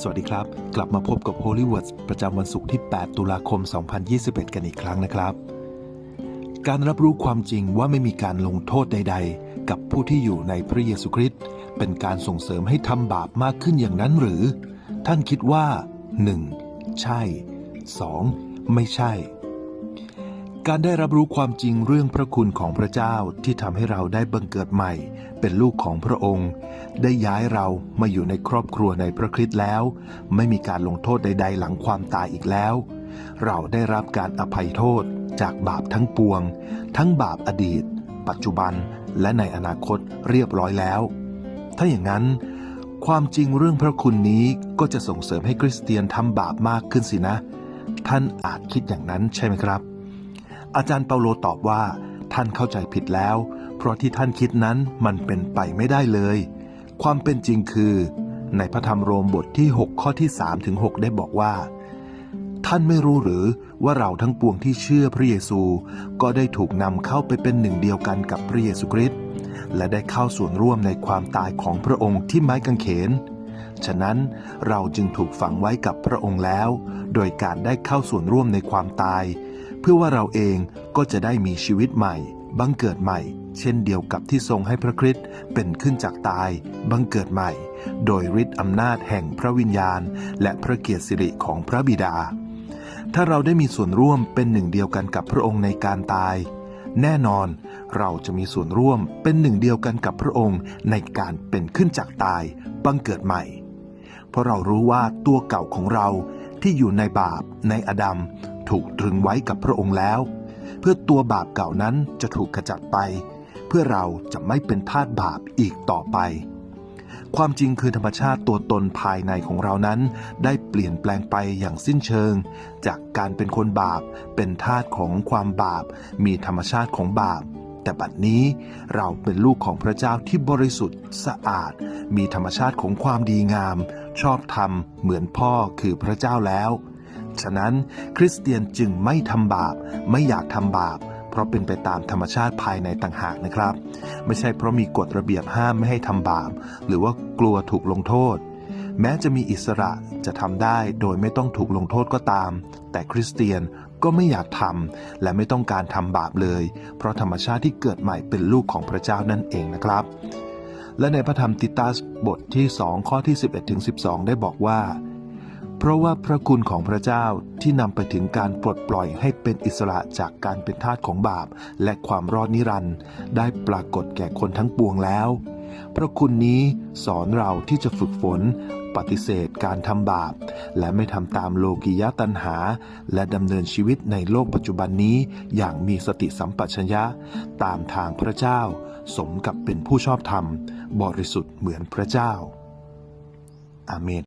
สวัสดีครับ กลับมาพบกับ Holy Words ประจำวันศุกร์ที่ 8 ตุลาคม 2021 กันอีกครั้งนะครับ การรับรู้ความจริงว่าไม่มีการลงโทษใด ๆ กับผู้ที่อยู่ในพระเยซูคริสต์เป็นการส่งเสริมให้ทำบาปมากขึ้นอย่างนั้นหรือ ท่านคิดว่า 1. ใช่ 2. ไม่ใช่ การได้รับรู้ความจริงเรื่องพระคุณของพระเจ้าที่ทำให้เราได้บังเกิดใหม่ เป็นลูกของพระองค์ ได้ย้ายเรามาอยู่ในครอบครัวในพระคริสต์แล้ว ไม่มีการลงโทษใด ๆ หลังความตายอีกแล้ว เราได้รับการอภัยโทษจากบาปทั้งปวง ทั้งบาปอดีต ปัจจุบันและในอนาคตเรียบร้อยแล้ว ถ้าอย่างนั้น ความจริงเรื่องพระคุณนี้ก็จะส่งเสริมให้คริสเตียนทำบาปมากขึ้นสินะ ท่านอาจคิดอย่างนั้นใช่ไหมครับ อาจารย์เปาโลตอบว่า ท่านเข้าใจผิดแล้ว เพราะที่ท่านคิดนั้นมันเป็นไปไม่ได้เลย ความเป็นจริงคือ ในพระธรรมโรมบทที่ 6 ข้อที่3ถึง6ได้บอกว่า ท่านไม่รู้หรือว่าเราทั้งปวงที่เชื่อพระเยซู ก็ได้ถูกนำเข้าไปเป็นหนึ่งเดียวกันกับพระเยซูคริสต์และได้เข้าส่วนร่วมในความตายของพระองค์ที่ไม้กางเขน ฉะนั้นเราจึงถูกฝังไว้กับพระองค์แล้ว โดยการได้เข้าส่วนร่วมในความตาย เพื่อว่าเราเองก็จะได้มีชีวิตใหม่ บังเกิดใหม่ เช่นเดียวกับที่ทรงให้พระคริสต์เป็นขึ้นจากตาย บังเกิดใหม่ โดยฤทธิ์อำนาจแห่งพระวิญญาณ และพระเกียรติสิริของพระบิดา ถ้าเราได้มีส่วนร่วมเป็นหนึ่งเดียวกันกับพระองค์ในการตาย แน่นอนเราจะมีส่วนร่วมเป็นหนึ่งเดียวกันกับพระองค์ในการเป็นขึ้นจากตาย บังเกิดใหม่ เพราะเรารู้ว่าตัวเก่าของเรา ที่อยู่ในบาปในอดัมถูกตรึงไว้กับพระองค์แล้ว เพื่อตัวบาปเก่านั้นจะถูกขจัดไป เพื่อเราจะไม่เป็นทาสบาปอีกต่อไป ความจริงคือธรรมชาติตัวตนภายในของเรานั้น ได้เปลี่ยนแปลงไปอย่างสิ้นเชิง จากการเป็นคนบาปเป็นทาสของความบาป มีธรรมชาติของบาปแต่บัดนี้เราเป็นลูกของพระเจ้าที่บริสุทธิ์สะอาด มีธรรมชาติของความดีงาม ชอบธรรมเหมือนพ่อคือพระเจ้าแล้ว ฉะนั้นคริสเตียนจึงไม่ทำบาป ไม่อยากทำบาป เพราะเป็นไปตามธรรมชาติภายในต่างหากนะครับ ไม่ใช่เพราะมีกฎระเบียบห้ามไม่ให้ทำบาป หรือว่ากลัวถูกลงโทษ แม้จะมีอิสระจะทำได้โดยไม่ต้องถูกลงโทษก็ตาม แต่คริสเตียนก็ไม่อยากทำและไม่ต้องการทำบาปเลย เพราะธรรมชาติที่เกิดใหม่เป็นลูกของพระเจ้านั่นเองนะครับ และในพระธรรมติตัสบทที่2ข้อที่ 11ถึง12 ได้บอกว่า เพราะว่าพระคุณของพระเจ้าที่นำไปถึงการปลดปล่อยให้เป็นอิสระจากการเป็นทาสของบาป และความรอดนิรันดร์ได้ปรากฏแก่คนทั้งปวงแล้ว พระคุณนี้สอนเราที่จะฝึกฝนปฏิเสธการทำบาป และไม่ทำตามโลกิยะตัณหา และดำเนินชีวิตในโลกปัจจุบันนี้อย่างมีสติสัมปชัญญะ ตามทางพระเจ้า สมกับเป็นผู้ชอบธรรม บริสุทธิ์เหมือนพระเจ้า อาเมน